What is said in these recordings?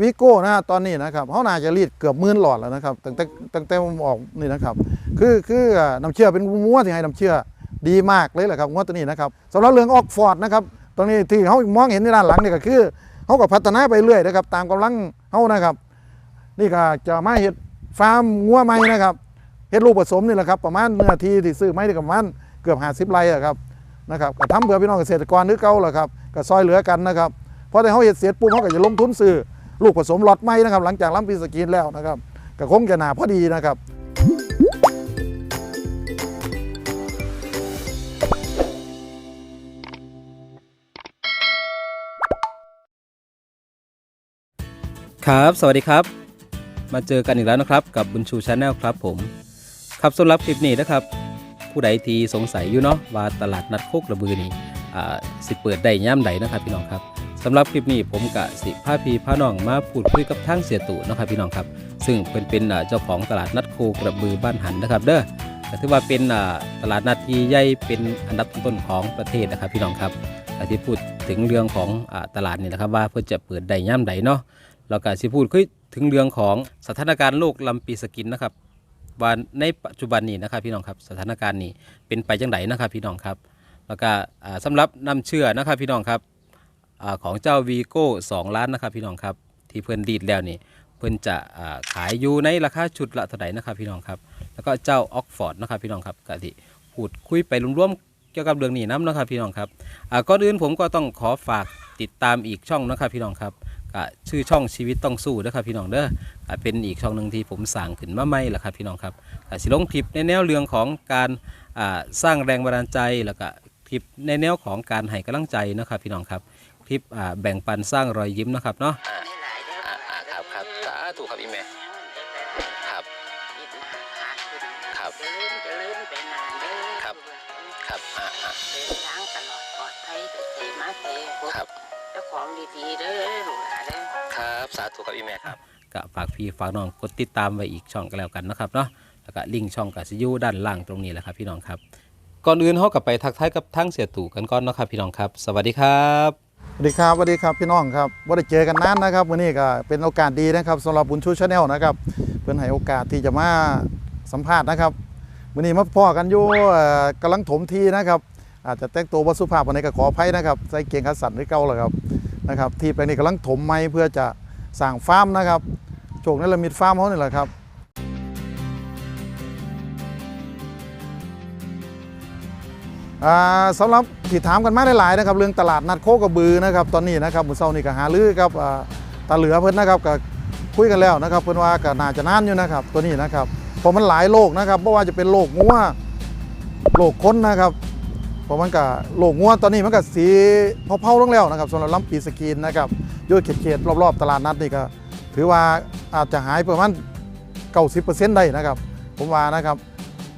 วิโก้นะตอนนี้นะครับเขาน่าจะรีดเกือบหมื่นหลอดแล้วนะครับตั้งแต่ตั้งแต่ผมออกนี่นะครับ คือคือน้ำเชื่อเป็นงัวที่ให้น้ำเชื่อดีมากเลยแหละครับงัวตัวนี้นะครับสำหรับเรื่องออกฟอร์ดนะครับตรงนี้ที่เขามองเห็นในด้านหลังนี่ก็คือเขาก็พัฒนาไปเรื่อยนะครับ ตามกำลังเขานะครับ นี่ก็จะมาเห็ดฟาร์มงัวใหม่นะครับเห็ดลูกผสมนี่แหละครับประมาณเนื้อที่ที่ซื้อไม่ได้ประมาณเกือบห้าสิบไร่ครับนะครับก็ทำเพื่อพี่น้องเกษตรกรหรือเก่าแหละครับก็ซอยเหลือกันนะครับพราะแต่เขาเห็ดเสร็จปุ๊บเขาก็จะลงทุนซื้อ ลูกผสมล็อตใหม่นะครับ หลังจากล้ำปีสกีนแล้วนะครับก็คงจะหนาพอดีนะครับครับ สวัสดีครับ มาเจอกันอีกแล้วนะครับกับบุญชูชาแนลครับผม ครับสำหรับคลิปนี้นะครับ ผู้ใดที่สงสัยอยู่เนาะว่าตลาดนัดโคกระบือนี่อ่าสิเปิดได้ย่ำใดนะครับพี่น้องครับ สำหรับคลิปนี้ผมกะสิพาพีพาน้องมาพูดคุยกับทางเสียตู่นะครับพี่น้องครับ ซึ่งเป็นเป็นเจ้าของตลาดนัดโคกระบือบ้านหันนะครับ เด้อถือว่าเป็นตลาดนัดที่ใหญ่เป็นอันดับต้นของประเทศนะครับพี่น้องครับที่พูดถึงเรื่องของตลาดนี่นะครับว่าเพื่อจะเปิดได้ย่ำใดเนาะเราก็สิพูดคุยถึงเรื่องของสถานการณ์โรคลำปีสกินนะครับว่าในปัจจุบันนี้นะครับพี่น้องครับสถานการณ์นี้เป็นไปจังไดนะครับพี่น้องครับ แล้วก็อ่าสำหรับน้ำเชื่อนะครับพี่น้องครับ ของเจ้าวีโก้2ล้านนะครับพี่น้องครับที่เพิ่นดีดแล้วนี่เพิ่นจะขายอยู่ในราคาชุดละเท่าไหร่นะครับพี่น้องครับแล้วก็เจ้าออกฟอร์ดนะครับพี่น้องครับก็ที่พูดคุยไปร่วมๆเกี่ยวกับเรื่องนี้น้ำนะครับพี่น้องครับก่อนอื่นผมก็ต้องขอฝากติดตามอีกช่องนะครับพี่น้องครับก็ชื่อช่องชีวิตต้องสู้นะครับพี่น้องเด้อเป็นอีกช่องหนึ่งที่ผมสั่งขึ้นมาใหม่ละครับพี่น้องครับก็สิลงคลิปในแนวเรื่องของการสร้างแรงบันดาลใจแล้วก็คลิปในแนวของการให้กำลังใจนะครับพี่น้องครับ ลิปอ่าแบ่งปันสร้างรอยยิ้มนะครับเนาะให้หลายเด้ออ่าอ่าครับครับสาธุครับอีแม่ครับคิดหาหาขึ้นครับเจริญเจริญไปนานเด้อครับครับอ่าอ่าเดินทางตลอดปลอดภัยเกิดเสมาเสพบครับเจ้าของดีๆเด้อลูกหลานเด้อครับสาธุครับอีแม่ครับก็ฝากพี่ฝากน้องกดติดตามไว้อีกช่องก็แล้วกันนะครับเนาะแล้วก็ลิงก์ช่องกับซิอยูด้านล่างตรงนี้แหละครับพี่น้องครับก่อนอื่นเขากลับไปทักทายกับทั้งเสียตู่กันก่อนเนาะครับพี่น้องครับ สวัสดีครับ สวัสดีครับสวัสดีครับพี่น้องครับว่าได้เจอกันนานนะครับวันนี้ก็เป็นโอกาสดีนะครับสำหรับบุญชูชาแนลนะครับเพื่อนให้โอกาสที่จะมาสัมภาษณ์นะครับวันนี้มาพ่อกันอยู่เอ่อกำลังถมทีนะครับ อาจจะแต่งตัววัสุภาพวันนี้ก็ขออภัยนะครับใส่เกียงขาสั้นหรือเก่าหละครับนะครับ ที่ไปนี่กำลังถมไม้เพื่อจะสั่งฟาร์มนะครับโชคนี้เรามีฟาร์มเขานี่แหละครับ สำหรับที่ถามกันมาหลายๆนะครับเรื่องตลาดนัดโคกระบือนะครับตอนนี้นะครับมือเช้านี่ก็หาลือกับตาเหลือเพิ่นนะครับก็คุยกันแล้วนะครับเพิ่นว่าก็น่าจะนานอยู่นะครับตัวนี้นะครับเพราะมันหลายโรคนะครับเพราะว่าจะเป็นโรคงัวโรคคนนะครับเพราะมันก็โรคงัวตอนนี้มันก็สีเผาๆลงแล้วนะครับสำหรับลำปีสกรีนนะครับโยเขตๆรอบๆ ตลาดนัดนี่ก็ถือว่าอาจจะหายประมาณ90%ได้นะครับ ผมว่านะครับ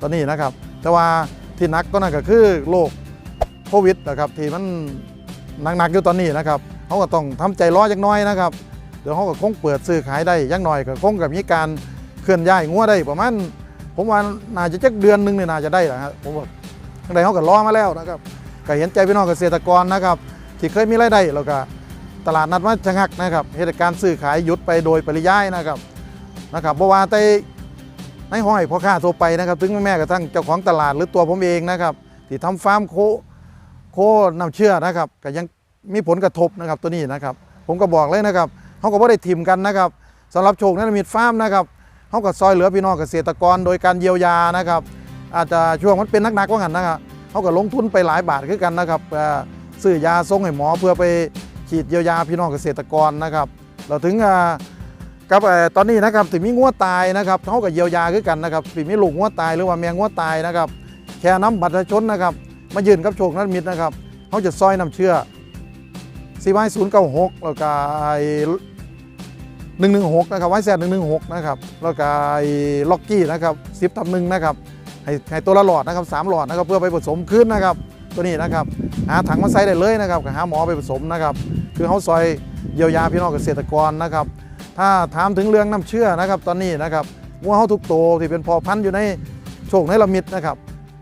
ตอนนี้นะครับ แต่ว่า ที่นักก็นั่นก็คือโรคโควิดนะครับที่มันหนักๆอยู่ตอนนี้นะครับเขาก็ต้องทำใจรอจักน้อยนะครับเดี๋ยวเขาก็คงเปิดซื้อขายได้ยังหน่อยก็คงกับมีการเคลื่อนย้ายงัวได้ประมาณผมว่าน่าจะจักเดือนหนึงเนี่ยน่าจะได้แหละครับผมว่าทั้งใดเขาก็รอมาแล้วนะครับก็เห็นใจพี่น้องเกษตรกรนะครับ ที่เคยมีรายได้แล้วก็ตลาดนัดมาชะงักนะครับเหตุการณ์ซื้อขายหยุดไปโดยปริยายนะครับนะครับเพราะว่าแต่ ในห้อยพ่อค้าทั่วไปนะครับ ถึงแม่กระทั่งเจ้าของตลาดหรือตัวผมเองนะครับที่ทำฟาร์มโคโคนำเชื่อนะครับ ก็ยังมีผลกระทบนะครับตัวนี้นะครับ ผมก็บอกเลยนะครับเขาก็ไม่ได้ทิมกันนะครับสำหรับโชคนั้นมีฟาร์มนะครับเขาก็ซอยเหลือพี่น้องเกษตรกรโดยการเยียวยานะครับ อาจจะช่วงมันเป็นนักๆว่างั้นนะครับเขาก็ลงทุนไปหลายบาทคือกันนะครับซื้อยาส่งให้หมอเพื่อไปฉีดเยียวยาพี่น้องเกษตรกรนะครับ เราถึงอ่า ครับตอนนี้นะครับถึงมีงัวตายนะครับเขาก็เยียวยาคือกันนะครับถึงมีลูกงัวตายหรือว่าแมงงัวตายนะครับ แค่น้ำบัตรชนนะครับ มายืนกับโชคนั้นมิตรนะครับเขาจะซอยน้ำเชื่อ4ไว้ศูนย์เก้าหกแล้วก็หนึ่งหนึ่งหกนะครับไว้แซดหนึ่งหนึ่งหกนะครับแล้วก็ล็อกกี้นะครับสิบทับหนึ่งนะครับให้ให้ตัวละหลอดนะครับสามหลอดนะครับเพื่อไปผสมขึ้นนะครับตัวนี้นะครับหาถังมาใส่ได้เลยนะครับหาหมอไปผสมนะครับ คือเขาซอยเยียวยาพี่น้องเกษตรกรนะครับ ถ้าถามถึงเรื่องน้ำเชื่อนะครับ ตอนนี้นะครับงัวเฮาทุกโตที่เป็นพอพันธุ์อยู่ในโชคในละมิดนะครับ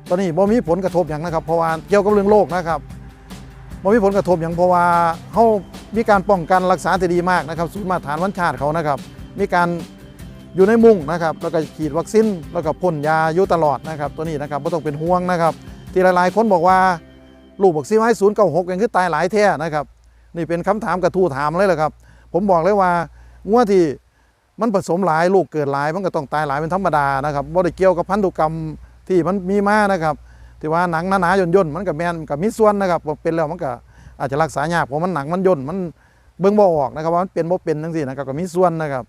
ตอนนี้บ่มีผลกระทบอย่างนะครับ เพราะว่าเกี่ยวกับเรื่องโรคนะครับบ่มีผลกระทบอย่างเพราะว่าเฮามีการป้องกันรักษาที่ดีมากนะครับศูนย์มาตรฐานวันชาติเขานะครับ มีการอยู่ในมุ้งนะครับแล้วก็ฉีดวัคซีนแล้วก็พ่นยาอยู่ตลอดนะครับ ตัวนี้นะครับไม่ต้องเป็นห่วงนะครับที่หลายๆ คนบอกว่าลูกบักซีไว้ศูนย์เก้าหกยังคือตายหลายแท้นะครับ นี่เป็นคำถามกระทู้ถามเลยแหละครับ ผมบอกเลยว่า งัวที่มันผสมหลายลูกเกิดหลายมันก็ต้องตายหลายเป็นธรรมดานะครับบ่ได้เกี่ยวกับพันธุกรรมที่มันมีมานะครับที่ว่าหนังหนาๆย่นย่นๆมันกับแมนกับมีส่วนนะครับเป็นแล้วมันก็อาจจะรักษายากเพราะมันหนังมันย่นมันเบิ่งบ่ออกนะครับว่ามันเป็นบ่เป็นจังซี่นะครับก็มีส่วนนะครับ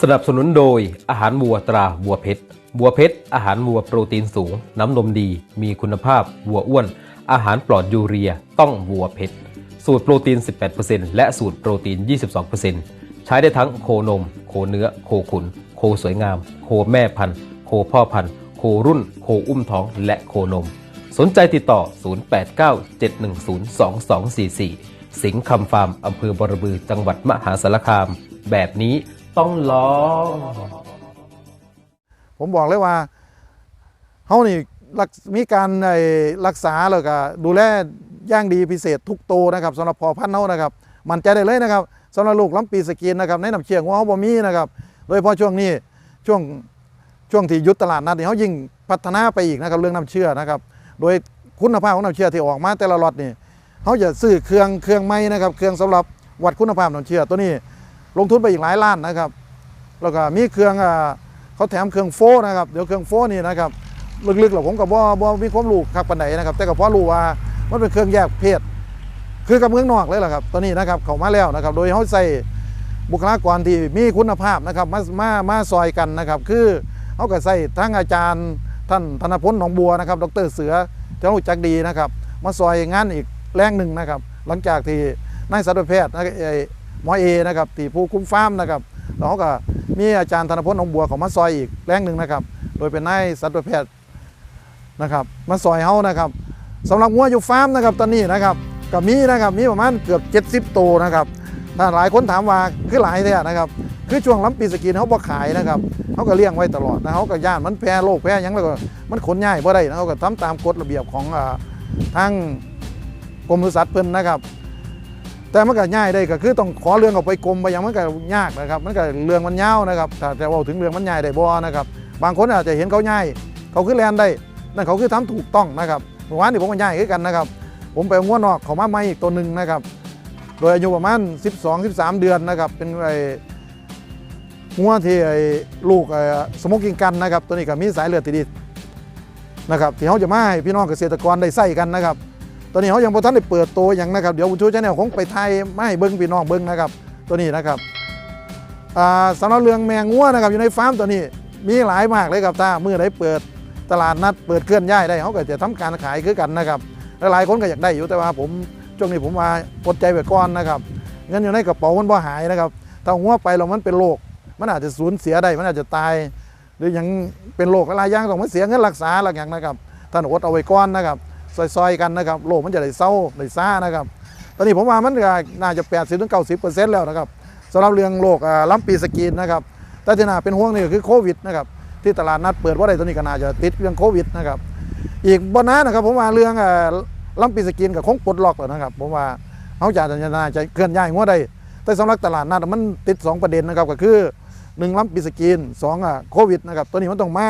สนับสนุนโดยอาหารวัวตราวัวเพชรวัวเพชรอาหารวัวโปรตีนสูง น้ำนมดี มีคุณภาพวัวอ้วน อาหารปลอดยูเรีย ต้องวัวเพชรสูตรโปรตีน 18%และสูตรโปรตีน 22% ใช้ได้ทั้งโคนม โคเนื้อ โคขุน โคสวยงาม โคแม่พันธุ์ โคพ่อพันธุ์ โครุ่น โคอุ้มท้อง และโคนม สนใจติดต่อ 0897102244 สิงห์คำฟาร์มอำเภอบรบือจังหวัดมหาสารคาม แบบนี้ต้องลองผมบอกเลยว่าเฮานี่มีการรักษาแล้วก็ดูแลย่างดีพิเศษทุกโตวนะครับสำหรับพอพันธุ์เฮานะครับ มันใจได้เลยนะครับ สำหรับลูกล้ำปีสกินนะครับในน้ำเชียงว่าเฮาบ่มีนะครับโดยเฉพาะช่วงนี้ช่วงช่วงที่หยุดตลาดนัดนี่เฮายิ่งพัฒนาไปอีกนะครับเรื่องน้ำเชื่อนะครับ โดยคุณภาพของน้ำเชื่อที่ออกมาแต่ละล็อตนี่เขาจะซื้อเครื่องเครื่องไม้นะครับเครื่องสำหรับวัดคุณภาพน้ำเชื่อตัวนี้ลงทุนไปอีกหลายล้านนะครับ แล้วก็มีเครื่องอ่าเขาแถมเครื่องโฟนะครับเดี๋ยวเครื่องโฟนี่นะครับลึกๆหรอผมกับว่าบ่มีความรู้คักปานใดนนะครับ แต่ก็พอรู้ว่ามันเป็นเครื่องแยกเพศ คือกับเมืองนอกเลยแหละครับตัวนี้นะครับเขามาแล้วนะครับ โดยเขาใส่บุคลากรที่มีคุณภาพนะครับมามามาซอยกันนะครับ คือเขาก็ใส่ทั้งอาจารย์ท่านธนพลหนองบัวนะครับ ดรเสือเจ้ารู้จักดีนะครับ มาซอยงานอีกแรงหนึ่งนะครับ หลังจากที่นายสัตวแพทย์นะไอ้หมอเอนะครับที่ผู้คุ้มฟาร์มนะครับเขาก็มีอาจารย์ธนพลหนองบัวเขามาซอยอีกแรงหนึ่งนะครับ โดยเป็นนายสัตวแพทย์นะครับมาซอยเขานะครับสำหรับงัวอยู่ฟาร์มนะครับตอนนี้นะครับ ก็มีนะครับมีประมาณเกือบ 70 ตัวนะครับถ้าหลายคนถามว่าคือหลายแท้นะครับคือช่วงล้ำปีสกินเขาบ่ขายนะครับเขาก็เลี้ยงไว้ตลอดนะเขาก็ย่านมันแพร่โรคแพร่ยังแล้วก็มันขนย้ายบ่ได้นะเขาก็ทำตามกฎระเบียบของทางกรมสัตว์เพิ่นนะครับ แต่มันก็ง่ายได้ก็คือต้องขอเรื่องออกไปกรมไปยังมันก็ยากนะครับมันก็เรื่องมันยาวนะครับแต่ว่าถึงเรื่องมันง่ายได้บ่นะครับ บางคนอาจจะเห็นเขาง่าย เขาคือแลนได้นั่นเขาคือทำถูกต้องนะครับเมื่อวานนี่ผมก็ง่ายคือกันนะครับ ผมไปงัวนอกเขามาใหม่อีกตัวหนึ่งนะครับ โดยอายุประมาณ 12 13 เดือนนะครับ เป็นไอ้งัวที่ไอ้ลูกไอ้สโมกกิ้งกันนะครับ ตัวนี้ก็มีสายเลือดติดนะครับที่เขาจะมาให้พี่น้องเกษตรกรได้ใส่กันนะครับ ตอนนี้เขายังพอท่านได้เปิดตัวอย่างนะครับ เดี๋ยวคุณชูชาแนลคงไปไทยมาให้เบิ้งพี่น้องเบิ้งนะครับ ตัวนี้นะครับสำหรับเรื่องแมงงัวนะครับอยู่ในฟาร์มตัวนี้มีหลายมากเลยครับถ้าเมื่อไหเปิดตลาดนัดเปิดเคลื่อนย้ายได้เขาก็จะทำการขายคือกันนะครับ หลายคนก็อยากได้อยู่แต่ว่าผมช่วงนี้ผมมาอดใจไว้ก่อนนะครับเงินอยู่ในกระเป๋ามันบ่หายนะครับถ้าหัวไปแล้วมันเป็นโรคมันอาจจะสูญเสียได้มันอาจจะตาย หรือยังเป็นโรคหลายอย่างต้องมาเสียเงินรักษาหลักอย่างนะครับท่านอดเอาไว้ก่อนนะครับซอยๆกันนะครับโรคมันจะได้เศร้าได้ซ่านะครับ ตอนนี้ผมว่ามันก็น่าจะ 80ถึง90 แล้วนะครับสำหรับเรื่องโรคอ่าล้ำปีสกินนะครับแต่ที่น่าเป็นห่วงนี่ก็คือโควิดนะครับที่ตลาดนัดเปิดว่าได้ตอนนี้ก็น่าจะติดเรื่องโควิดนะครับ อีกบนนั้นนะครับ ผมว่าเรื่องเอ่อลำปีสกินกับคงปลดล็อกแล้วนะครับผมว่าเขาจะจะน่าจะเคลื่อนย้ายงัวได้แต่สำหรับตลาดนัดมันติด 2 ประเด็นนะครับก็คือหนึ่งลำปีสกินสองอะโควิดนะครับตัวนี้มันต้องมา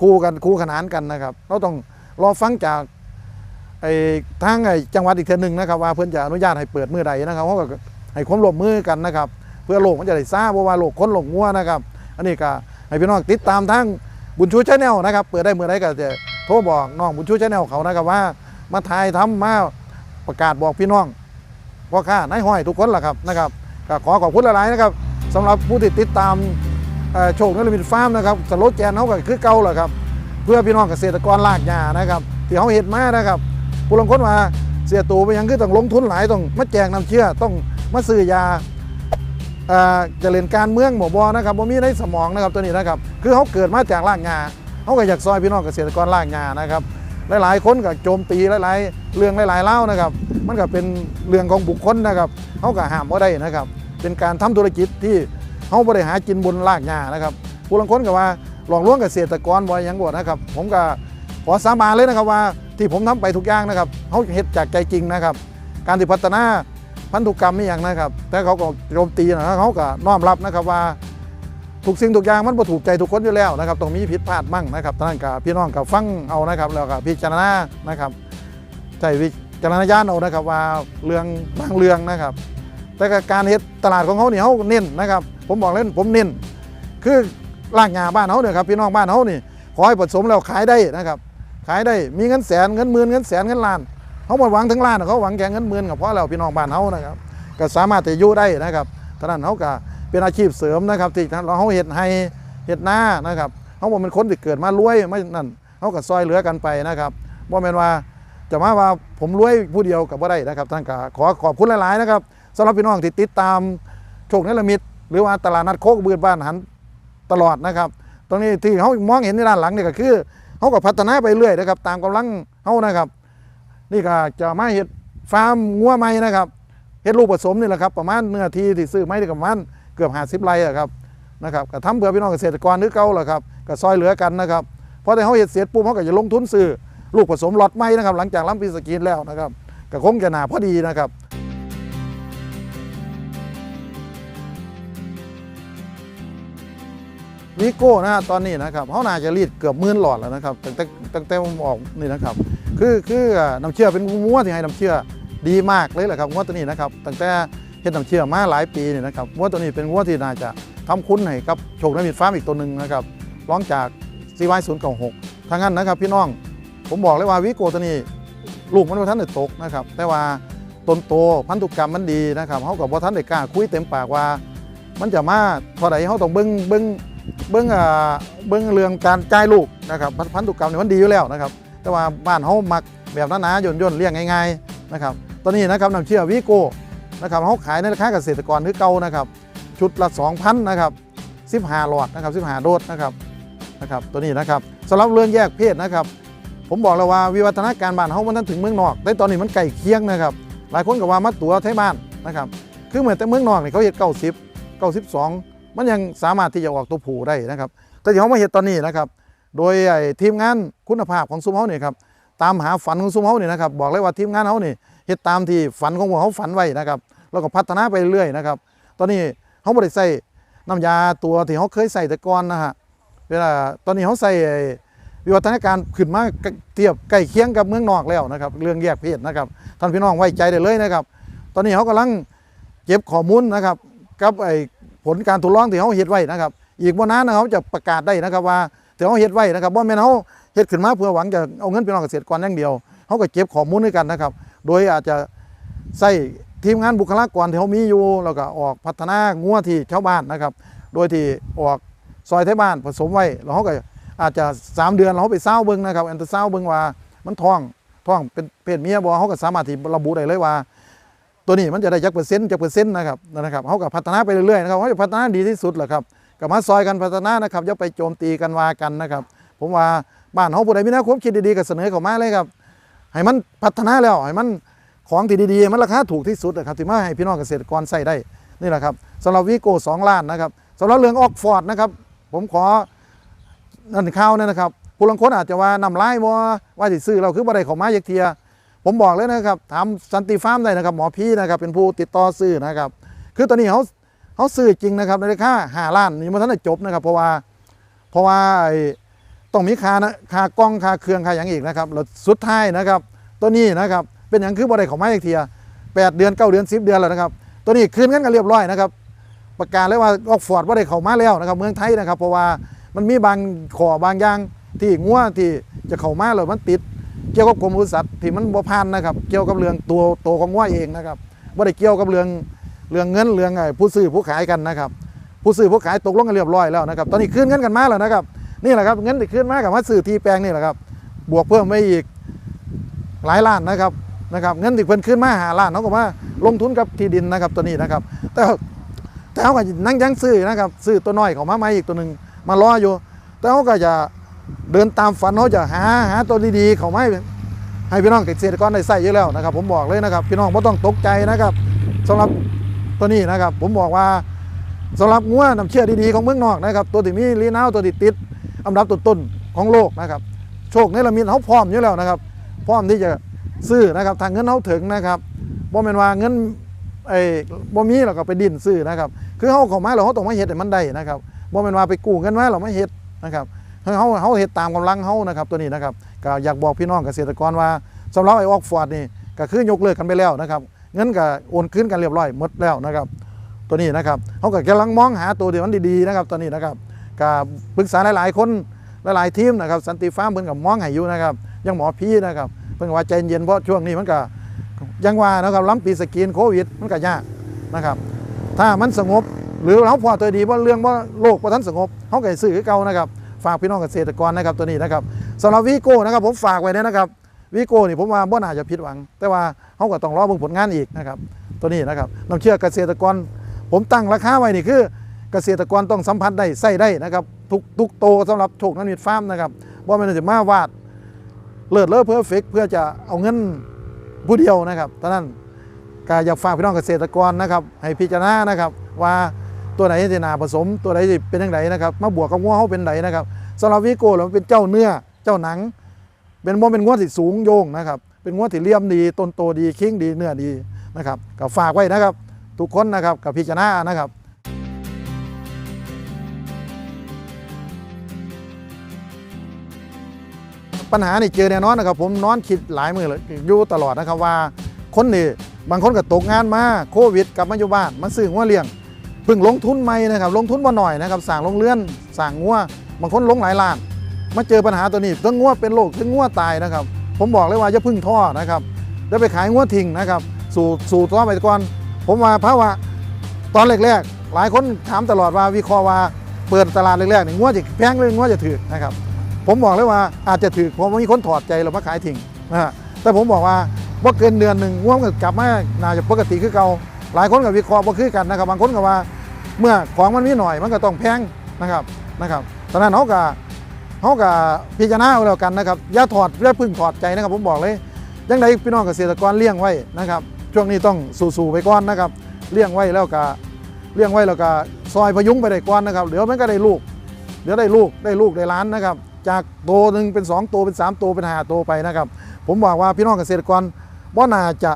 คู่กันคู่ขนานกันนะครับ เราต้องรอฟังจากไอ้ทางไอ้จังหวัดอีกเทือหนึ่งนะครับ ว่าเพื่อนจะอนุญาตให้เปิดมือใดนะครับเขาก็ให้ความร่วมมือกันนะครับ เพื่อโลกมันจะได้ทราบว่าโลกคนโลกงัวนะครับ อันนี้ก็ให้พี่น้องติดตามทางบุญชูชาแนลนะครับ เปิดได้เมื่อไรก็จะ โทรบอกน้องบุญชูชาแนลเขานะครับว่า มาถ่ายทำมาประกาศบอกพี่น้องพ่อค้านายห้อยทุกคนแหละครับนะครับก็ขอขอบคุณหลายๆนะครับสำหรับผู้ที่ติดตามโชคนลมิตฟาร์มนะครับสโลแกนเขาก็คือเก่าแหละครับ เพื่อพี่น้องเกษตรกรลากหญ้านะครับ ที่เขาเห็นมานะครับผู้ลงคนว่าเสียตูไปยังคือต้องลงทุนหลายต้องมาแจกน้ำเชื่อต้องมาซื้อยาเอ่อเจริญการเมืองหมอบอนะครับบ่มีในสมองนะครับตัวนี้นะครับ คือเขาเกิดมาจากลากหญ้า เขาก็อยากซอยพี่น้องเกษตรกรลางงานะครับ หลายๆ คนก็โจมตีหลายๆ เรื่องหลายๆเล่านะครับ มันก็เป็นเรื่องของบุคคลนะครับเขาก็ห้ามว่าได้นะครับ เป็นการทำธุรกิจที่เขาบริหารกินบนลากหญ้านะครับผู้ลางคนก็ว่าหลอกลวงเกษตรกรบ่อยยังบ่นะครับ ผมก็ขอสาบานเลยนะครับว่าที่ผมทำไปทุกอย่างนะครับเขาเฮ็ดจากใจจริงนะครับ การที่พัฒนาพัพันธุกรรมไม่อย่างนะครับ แต่เขาก็โจมตีนะเขาก็น้อมรับนะครับว่า ทุกสิ่งทุกอย่างมันบ่ถูกใจทุกคนอยู่แล้วนะครับต้องมีผิดพลาดมั่งนะครับท่านกับพี่น้องกับฟังเอานะครับ แล้วก็พิจารณานะครับใจวิจารณญาณเอานะครับ ว่าเรื่องบางเรื่องนะครับ แต่การเฮ็ดตลาดของเขาเนี่ยเขาเน้นนะครับ ผมบอกเล่นผมเน้นคือล่างงาบ้านเขาเนี่ยครับพี่น้องบ้านเขานี่ขอให้ผสมแล้วขายได้นะครับขายได้มีเงินแสนเงินหมื่นเงินแสนเงินล้านเขาหมดหวังถึงล้านเขาหวังแค่เงินหมื่นกับเพราะเราพี่น้องบ้านเขานะครับ ก็สามารถจะยู่ได้นะครับท่านั้นเขาก็ เป็นอาชีพเสริมนะครับที่เราเขาเห็ดให้เห็ดหน้านะครับเขาบอกเป็นคนที่เกิดมารวยไม่นั่นเขาก็ซอยเหลือกันไปนะครับบ่แม่นว่าจะมาว่าผมรวยผู้เดียวกับว่าได้นะครับท่านก็ขอขอบคุณหลายๆนะครับสำหรับพี่น้องที่ติดตามโชคเนรมิตหรือว่าตลาดนัดโคกบืนบ้านหันตลอดนะครับ ตรงนี้ที่เขามองเห็นในด้านหลังนี่ก็คือเขาก็พัฒนาไปเรื่อยนะครับ ตามกำลังเขานะครับ นี่ก็จะมาเห็ดฟาร์มงัวใหม่นะครับเฮ็ดลูกผสมนี่แหละครับ ประมาณเนื้อที่ที่ซื้อไม่ได้ประมาณ เกือบหาสิบไร่อะครับนะครับก็ทำเพื่อพี่น้องเกษตรกรหรือเก่าแหละครับก็ซอยเหลือกันนะครับเพราะแต่เขาเฮ็ดเสร็จปุ๊บเขาก็จะลงทุนซื้อลูกผสมหลอตใหม่นะครับ หลังจากล้ำปีสกีนแล้วนะครับก็คงจะหนาพอดีนะครับวีโก้นะฮะตอนนี้นะครับเขาน่าจะรีดเกือบหมื่นหลอดแล้วนะครับตั้งแต่ตั้งแต่ผมออกนี่นะครับ คือคือน้ำเชื่อเป็นงัวนที่ให้น้ำเชื่อดีมากเลยแหละครับงัวตัวนี้นะครับตั้งแต่ ฮ็ดน้ำเชื่อมาหลายปีเนี่ยนะครับงัวตัวนี้เป็นงัวที่น่าจะทำคุณให้กับโชคนมิตฟาร์มอีกตัวหนึ่งนะครับร้องจากซีไวศูนย์เก้าหกทางนั้นนะครับพี่น้อง ผมบอกเลยว่าวิโกตัวนี้ลูกมันว่าท่านได้ตกนะครับแต่ว่าตนโตพันธุกรรมมันดีนะครับเขากับว่าท่านได้กกล้าคุยเต็มปากว่า มันจะมาเท่าใดเขาต้องเบิ้งเบิ้งเบิ้งอ่าเบิ้งเรื่องการจ่ายลูกนะครับพันธุกรรมเนี่ยมันดีอยู่แล้วนะครับแต่ว่าบ้านเขามักแบบนั้นนะย่นย่นๆเลี้ยงง่ายๆนะครับตอนนี้นะครับน้ำเชื่อวิโก นะครับเขาขายในราคาเกษตรกรคือเก่านะครับชุดละ 2,000นะครับ15หลอดนะครับ15โดสนะครับนะครับตัวนี้นะครับสำหรับเรื่องแยกเพศนะครับ ผมบอกแล้วว่าวิวัฒนาการบ้านเขามันทันถึงเมืองนอกแต่ตอนนี้มันไก่เคียงนะครับ หลายคนก็ว่ามาตัวไทยบ้านนะครับคือเหมือนแต่เมืองนอกนี่เขาเห็ดเก้าสิบเก้าสิบสองมันยังสามารถที่จะออกตัวผูได้นะครับ แต่ที่เขามาเห็ดตอนนี้นะครับ โดยทีมงานคุณภาพของซุ้มเขาเนี่ยครับตามหาฝันของซุ้มเขาเนี่ยนะครับบอกเลยว่าทีมงานเขาเนี่ย เห็ดตามที่ฝันของพวกเขาฝันไว้นะครับแล้วก็พัฒนาไปเรื่อยนะครับ ตอนนี้เขาบริใส่น้ำยาตัวที่เขาเคยใส่แต่ก่อนนะฮะเวลาตอนนี้เขาใส่วิวัฒนาการขึ้นมาเทียบใกล้เคียงกับเมืองนอกแล้วนะครับ เรื่องแยกเพศนะครับท่านพี่น้องไว้ใจได้เลยนะครับ ตอนนี้เขากำลังเก็บข้อมูลนะครับกับไอ้ผลการทดลองที่เขาเฮ็ดไว้นะครับ อีกวันนั้นเขาจะประกาศได้นะครับว่าที่เขาเฮ็ดไว้นะครับว่าแม่นเขาเฮ็ดขึ้นมาเพื่อหวังจะเอาเงินพี่น้องเกษตรกรอย่างเดียวเขาก็เก็บข้อมูลด้วยกันนะครับ โดยอาจจะใส่ทีมงานบุคลากรที่เขามีอยู่ แล้วก็ออกพัฒนางัวที่ชาวบ้านนะครับ โดยที่ออกซอยไทยบ้านผสมไว้แล้วเขาก็อาจจะ 3 เดือนเราไปเศร้าเบิ้งนะครับอันตรเศร้าเบิ้งว่ามันท้องท้องเป็นเพศเมียบ่เขาก็สามารถที่ระบุได้เลยว่า ตัวนี้มันจะได้จักเปอร์เซ็นต์จักเปอร์เซ็นต์นะครับนะครับเขาก็พัฒนาไปเรื่อยๆนะครับเขาจะพัฒนาดีที่สุดแหละครับกับมาซอยกันพัฒนานะครับอย่าไปโจมตีกันว่ากันนะครับ ผมว่าบ้านเขาผู้ใดมีแนวความคิดดีๆก็เสนอเข้ามาเลยครับ ให้มันพัฒนาแล้วให้มันของที่ดีๆมันราคาถูกที่สุดนะครับที่มาให้พี่น้องเกษตรกรใส่ได้นี่แหละครับสำหรับวีโก้สองล้านนะครับสำหรับเรื่องออกฟอร์ดนะครับ ผมขอนั่นข้าวเนี่ยนะครับผู้ลังคนอาจจะว่านำไล่ว่าว่าสิซื้อเราคือบ่ได้ของมาเยกเทีย ผมบอกเลยนะครับถามสันติฟาร์มได้นะครับ หมอพี่นะครับเป็นผู้ติดต่อซื้อนะครับ คือตอนนี้เขาเขาซื้อจริงนะครับในราคาห้าล้านนี่มันท่านได้จบนะครับ เพราะว่าเพราะว่าไอ ต้องมีค่านะค่ากล้องค่าเครื่องค่าอย่างอีกนะครับแล้วสุดท้ายนะครับ ตัวนี้นะครับเป็นอย่างคือบ่ได้ของไมาเยกเทียแปดเดือนเก้าเดือนสิบเดือนแล้วนะครับ ตัวนี้คืนกันกันเรียบร้อยนะครับ ประกาศเลยว่าออกฟอร์ดว่าได้เข้ามาแล้วนะครับ เมืองไทยนะครับเพราะว่ามันมีบางขอบางอย่างที่งัวที่จะเข้ามาแล้วมันติด เกี่ยวกับกรมปศุสัตว์ที่มันบ่ผ่านนะครับ เกี่ยวกับเรื่องตัวโตวของงัวเองนะครับบ่ได้เกี่ยวกับเรื่องเรื่องเงินเรื่องไอ้ผู้ซื้อผู้ขายกันนะครับ ผู้ซื้อผู้ขายตกลงกันเรียบร้อยแล้วนะครับ ตอนนี้คืนเงินกันมาแล้วนะครับ นี่แหละครับเงินที่คืนมากับมาซื้อทีแปลงนี่แหละครับ บวกเพิ่มไปอีกหลายล้านนะครับนะครับเงินที่เพิ่นคืนมาหาล้านเขาก็มาลงทุนกับที่ดินนะครับตัวนี้นะครับ แต่แต่เขาก็นั่งยังซื้อนะครับซื้อตัวน้อยเขามาใหม่อีกตัวหนึ่งมารออยู่ แต่เขาก็จะเดินตามฝันเขาจะหาหาตัวดีๆเขาไม่ให้พี่น้องเกษตรกรได้ใส่เยอะแล้วนะครับ ผมบอกเลยนะครับ พี่น้องไม่ต้องตกใจนะครับสำหรับตัวนี้นะครับ ผมบอกว่าสำหรับงัวน้ำเชื่อดีๆของเมืองนอกนะครับ ตัวที่มีลีนาวตัวที่ติด อันดับต้นๆของโลกนะครับ โชคในละมินเขาพร้อมอยู่แล้วนะครับ พร้อมที่จะซื้อนะครับทางเงินเขาถึงนะครับบ่แม่นว่าเงินไอ้บ่มีเราก็ไปดิ้นซื้อนะครับ คือเฮาเข้ามาแล้วเฮาต้องมาเฮ็ดให้มันได้นะครับบ่แม่นว่าไปกู้เงินมาเราไม่เฮ็ดนะครับเฮาเฮาเฮาเฮ็ดตามกำลังเฮานะครับตัวนี้นะครับก็อยากบอกพี่น้องเกษตรกรว่าสำหรับไอ้ออกฟอร์ดนี่ก็คือยกเลิกกันไปแล้วนะครับเงินก็โอนคืนกันเรียบร้อยหมดแล้วนะครับ ตัวนี้นะครับเขาก็กำลังมองหาตัวที่มันดีๆนะครับตอนนี้นะครับ ก็ปรึกษาหลายๆ คนหลายๆทีมนะครับสันติฟาร์มเพิ่นก็มองให้อยู่นะครับยังหมอพี่นะครับเพิ่นว่าใจเย็นเพราะช่วงนี้มันก็ยังว่านะครับล้ำปีสกีนโควิดมันก็ยากนะครับถ้ามันสงบหรือเราพอตัวดีว่าเรื่องว่าโลกว่าทันสงบเขาก็ให้ซื้อคือเก่านะครับฝากพี่น้องเกษตรกรนะครับตัวนี้นะครับสำหรับวีโก้นะครับผมฝากไว้นะครับวีโก้นี่ผมว่าบ่น่าจะผิดหวัง แต่ว่าเขาก็ต้องรอเบิ่งผลงานอีกนะครับตัวนี้นะครับน้ำเชื่อเกษตรกร ผมตั้งราคาไว้นี่คือ เกษตรกรต้องสัมผัสได้ใส่ได้นะครับทุกทุกโตสำหรับโชคนันมิดฟาร์มนะครับว่ามันจะมาวาดเลิศเลอเพอร์เฟกเพื่อจะเอาเงินผู้เดียวนะครับตอนนั้นก็อยากฝากพี่น้องเกษตรกรนะครับ ให้พิจารณานะครับ ว่าตัวไหนที่นาผสม ตัวไหนที่เป็นยังไงนะครับมาบวกกับงัวเขาเป็นไหนนะครับสำหรับวิโก้แล้วมันเป็นเจ้าเนื้อเจ้าหนัง เป็นบ่เป็นงัวที่สูงโยงนะครับเป็นงัวที่เลี่ยมดีต้นโตดีคิงดีเนื้อดีนะครับก็ฝากไว้นะครับ ทุกคนนะครับกับพิจารณานะครับ ปัญหานี่เจอแน่นอนนะครับ ผมนอนคิดหลายมือเลยอยู่ตลอดนะครับว่าคนนี่บางคนก็ตกงานมาโควิดกลับมาอยู่บ้านมาซื้องัวเลี้ยงเพิ่งลงทุนใหม่นะครับ ลงทุนมาหน่อยนะครับสั่งลงเลื่อนสั่งงัวบางคนลงหลายล้าน มาเจอปัญหาตัวนี้ทั้งงัวเป็นโรคทั้งงัวตายนะครับ ผมบอกเลยว่าอย่าพึ่งท่อนะครับแล้วไปขายงัวทิ้งนะครับ สู่สู่ต่อไปก่อนผมว่าเพราะว่าตอนแรกๆหลายคนถามตลอดว่าวิเคราะห์ว่าเปิดตลาดแรกๆนี่งัวจะแพงหรืองัวจะถือนะครับ ผมบอกเลยว่าอาจจะถือเพราะว่ามีคนถอดใจเรามาขายทิ้งนะฮะแต่ผมบอกว่าว่าเกินเดือนหนึ่งง่วงกลับมาน่าจะปกติคือเก่าหลายคนกับวิเคราะห์ว่าคือกันนะครับบางคนก็ว่า เมื่อของมันมีหน่อยมันก็ต้องแพงนะครับนะครับตอนนั้นเขาก็เขาก็พิจารณาเอาแล้วกันนะครับอย่าถอดอย่าพึ่งถอดใจนะครับ ผมบอกเลยยังไงพี่น้องเกษตรกรเลี้ยงไว้นะครับ ช่วงนี้ต้องสู่ๆไปก่อนนะครับเลี้ยงไว้แล้วก็เลี้ยงไว้แล้วก็ซอยพยุงไปได้ก่อนนะครับเดี๋ยวมันก็ได้ลูกเดี๋ยวได้ลูกได้ลูกได้ล้านนะครับ จากโตหนึ่งเป็น2ตัวเป็น3ตัวเป็น5ตัวไปนะครับ ผมบอกว่าพี่น้องเกษตรกรว่าน่าจะ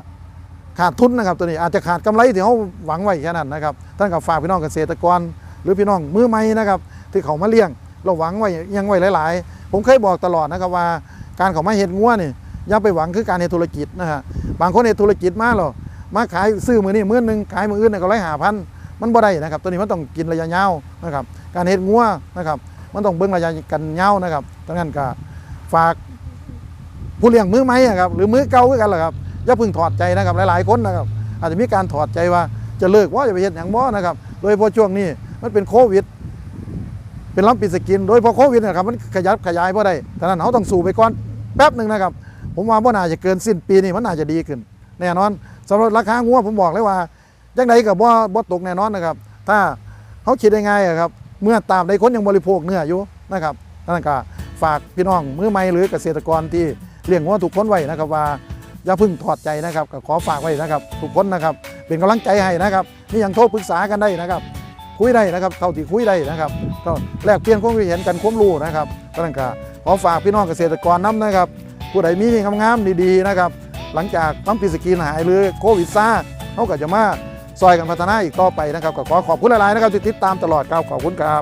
ขาดทุนนะครับตัวนี้อาจจะขาดกำไรที่เขาหวังไว้แค่นั้นนะครับท่านกับฝากพี่น้องเกษตรกร หรือพี่น้องมือใหม่นะครับที่เขามาเลี้ยง เราหวังไว้ยังไว้หลาย ๆ ผมเคยบอกตลอดนะครับว่าการเขามาเห็ดงัวนี่อย่าไปหวังคือการเห็ดธุรกิจนะฮะบางคนเห็ดธุรกิจมากหรอมาขายซื้อมือนี่มือหนึงขายมืออื่นเนี่ยก็ร้อยหาพันมันบ่ได้นะครับ ตัวนี้มันต้องกินระยะยาวนะครับ การเห็ดงัวนะครับ มันต้องเบิ่งระยะกันยาวนะครับดังนั้นก็ฝากผู้เลี้ยงมือใหมครับหรือมือเก่ากันแหละครับอย่าเพึ่งถอดใจนะครับหลายๆคนนะครับ อาจจะมีการถอดใจว่าจะเลิกว่าจะไปเห็นอย่างบ่นะครับ โดยพาะช่วงนี้มันเป็นโควิด เป็นล้ำปิดสกิน โดยพาะโควิดนะครับมันขยับขยายเพราะได้ฉะนั้นเขาต้องสู่ไปก่อนแป๊บหนึ่งนะครับ ผมว่าว่าน่าจะเกินสิ้นปีนี้มันน่าจะดีขึ้นแน่นอนสำหรับราคางัวผมบอกเลยว่ายังไงกับว่าบ่ตกแน่นอนนะครับ ถ้าเขาคิดได้ไงครับ เมื่อตามใดคนยังบริโภคเนื้ออยู่นะครับนั่นก็ฝากพี่น้องมือใหม่หรือเกษตรกรที่เลี้ยงวัวทุกคนไว้นะครับว่าอย่าเพึ่งถอดใจนะครับก็ขอฝากไว้นะครับทุกคนนะครับ เป็นกำลังใจให้นะครับนี่ยังโทรปรึกษากันได้นะครับ คุยได้นะครับเท่าที่คุยได้นะครับก็แลกเปลี่ยนความคิดเห็นกันความรู้นะครับก็นั่นก็ขอฝากพี่น้องเกษตรกรน้ำนะครับ ผู้ใดมีงามๆดีๆนะครับ หลังจากปั๊มปีสกีนหายหรือโควิดซ่าเขาก็จะมา ซอยกันพัฒนาอีกต่อไปนะครับก็ขอขอบคุณหลายๆนะครับที่ติดตามตลอดครับขอบคุณครับ